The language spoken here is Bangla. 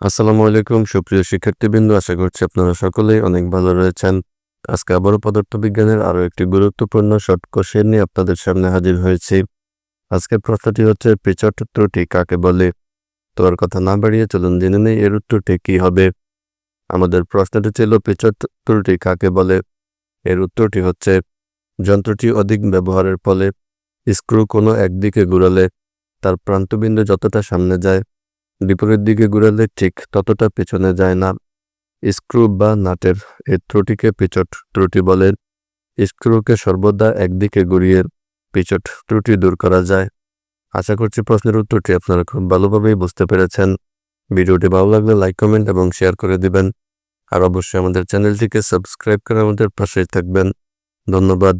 আসসালামু আলাইকুম, সুপ্রিয় শিক্ষার্থীবৃন্দ। আশা করছি আপনারা সকলেই অনেক ভালো রয়েছেন। আজকে আবারও পদার্থবিজ্ঞানের আরও একটি গুরুত্বপূর্ণ শর্ট কোশ্চেন নিয়ে আপনাদের সামনে হাজির হয়েছি। আজকের প্রশ্নটি হচ্ছে পিচট ত্রুটি কাকে বলে? তো আর কথা না বাড়িয়ে চলুন জেনে নেই, এর উত্তরটি কী হবে? আমাদের প্রশ্নটি ছিল পিচট ত্রুটি কাকে বলে? এর উত্তরটি হচ্ছে, যন্ত্রটি অধিক ব্যবহারের ফলে স্ক্রু কোনো একদিকে ঘুরালে তার প্রান্তবিন্দু যতটা সামনে যায় বিপরীত দিকে ঘুরালে ঠিক ততটা পেছনে যায় না। স্ক্রু বা নাটের এই ত্রুটিকে পিচট ত্রুটি বলে। স্ক্রুকে সর্বদা একদিকে ঘুরিয়ে পিচট ত্রুটি দূর করা যায়। আশা করছি প্রশ্নের উত্তরটি আপনারা খুব ভালোভাবেই বুঝতে পেরেছেন। ভিডিওটি ভালো লাগলে লাইক, কমেন্ট এবং শেয়ার করে দিবেন। আর অবশ্যই আমাদের চ্যানেলটিকে সাবস্ক্রাইব করে আমাদের পাশেই থাকবেন। ধন্যবাদ।